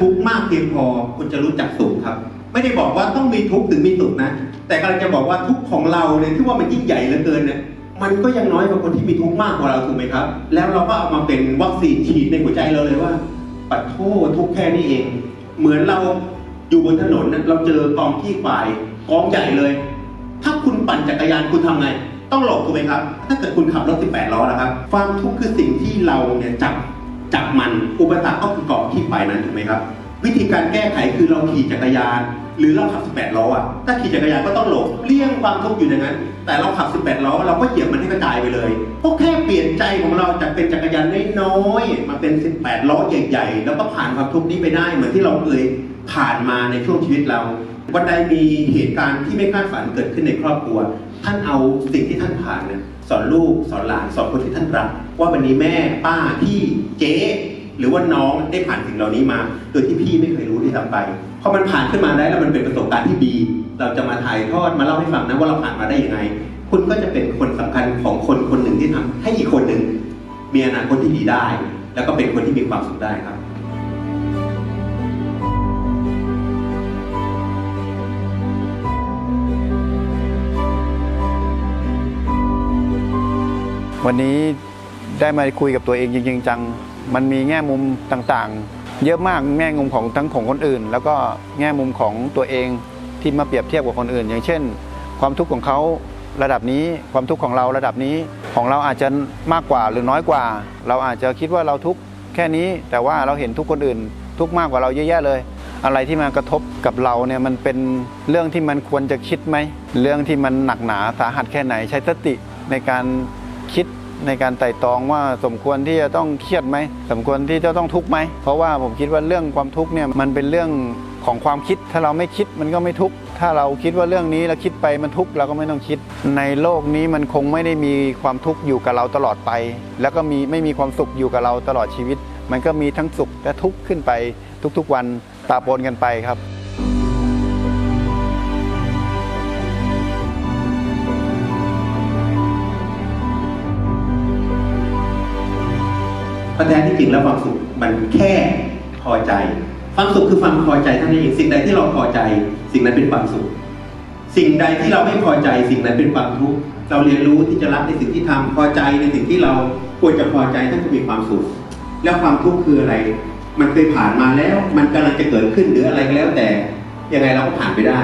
ทุกข์มากเพียงพอคุณจะรู้จักสุขครับ ไม่ได้บอกว่าต้องมีทุกข์ถึงมีสุขนะ แต่กำลังจะบอกว่าทุกข์ของเราเนี่ยที่ว่ามันยิ่งใหญ่เหลือเกินเนี่ยมันก็ยังน้อยกว่าคนที่มีทุกข์มากกว่าเราถูกไหมครับ แล้วเราก็เอามาเป็นวัคซีนฉีดในหัวใจเราเลยว่า ปัดโทษทุกแค่นี้เอง เหมือนเราอยู่บนถนนเราเจอกองขี้ควายกองใหญ่เลย ถ้าคุณปั่นจักรยานคุณทำไง ต้องหลบถูกไหมครับ ถ้าเกิดคุณขับรถ 18 ล้อนะครับ ความทุกข์คือสิ่งที่เราเนี่ยจับ จับมันอุปสรรคก็คือกองขี้ควายนั้นถูกไหมครับ วิธีการแก้ไขคือเราขี่จักรยาน หรือเราขับ 18 ล้ออะถ้าขี่จักรยานก็ต้องหลบเลี่ยงความทุกข์อยู่ในนั้น แต่เราขับ 18 ล้อเราก็เหยียบมันให้กระจายไปเลยก็แค่เปลี่ยนใจของเราจากเป็นจักรยานน้อยๆมาเป็น 18 ล้อใหญ่ ๆ แล้วก็ผ่านความทุกข์นี้ไปได้เหมือนที่เราเคยผ่านมาในช่วงชีวิตเรา วันใดมีเหตุการณ์ที่ไม่คาดฝันเกิดขึ้นในครอบครัว ท่านเอาสิ่งที่ท่านผ่านเนี่ยสอนลูกสอนหลานสอนคนที่ท่านรักว่าวันนี้แม่ป้าพี่เจ๊หรือว่าน้องได้ผ่านสิ่งเหล่านี้มา โดยที่พี่ไม่เคยรู้ที่ทำไปพอมันผ่านขึ้นมาได้แล้วมันเป็นประสบการณ์ที่ดี เราจะมาถ่ายทอดมาเล่าให้ฟังนะว่าเราผ่านมาได้ยังไง คุณก็จะเป็นคนสำคัญของคนคนหนึ่งที่ทำให้อีกคนหนึ่งมีอนาคตที่ดีได้ แล้วก็เป็นคนที่มีความสุขได้ครับ วันนี้ได้มาคุยกับตัวเองจริงๆจัง มันมีแง่มุมต่างๆ เยอะมากแง่มุมของทั้งของคนอื่น แล้วก็แง่มุมของตัวเองที่มาเปรียบเทียบกับคนอื่น อย่างเช่น ความทุกข์ของเขาระดับนี้ความทุกข์ของเราระดับนี้ของเราอาจจะมากกว่าหรือน้อยกว่า เราอาจจะคิดว่าเราทุกข์แค่นี้ แต่ว่าเราเห็นทุกคนอื่น ทุกมากกว่าเราเยอะแยะเลย อะไรที่มากระทบกับเราเนี่ยมันเป็นเรื่องที่มันควรจะคิดไหม เรื่องที่มันหนักหนาสาหัสแค่ไหนใช้สติในการคิด ในการไต่ตองว่าสมควรที่จะต้องเครียดไหมสมควรที่จะต้องทุกข์ไหมเพราะว่าผมคิดว่าเรื่องความทุกข์เนี่ยมันเป็นเรื่องของความคิดถ้าเราไม่คิดมันก็ไม่ทุกข์ถ้าเราคิดว่าเรื่องนี้แล้วคิดไปมันทุกข์เราก็ไม่ต้องคิด ในโลกนี้มันคงไม่ได้มีความทุกข์อยู่กับเราตลอดไป แล้วก็มีไม่มีความสุขอยู่กับเราตลอดชีวิต มันก็มีทั้งสุขและทุกข์ขึ้นไปทุกๆวันปะปนกันไปครับ พราะแท้ที่จริงแล้วความสุขมันแค่พอใจ ความสุขคือความพอใจเท่านั้นเองสิ่งใดที่เราพอใจ สิ่งนั้นเป็นความสุข สิ่งใดที่เราไม่พอใจ สิ่งนั้นเป็นความทุกข์เราเรียนรู้ที่จะรักในสิ่งที่ทำพอใจในสิ่งที่เราควรจะพอใจท่านจะมีความสุข แล้วความทุกข์คืออะไร มันเคยผ่านมาแล้ว มันกำลังจะเกิดขึ้นหรืออะไรก็แล้วแต่ยังไงเราก็ผ่านไปได้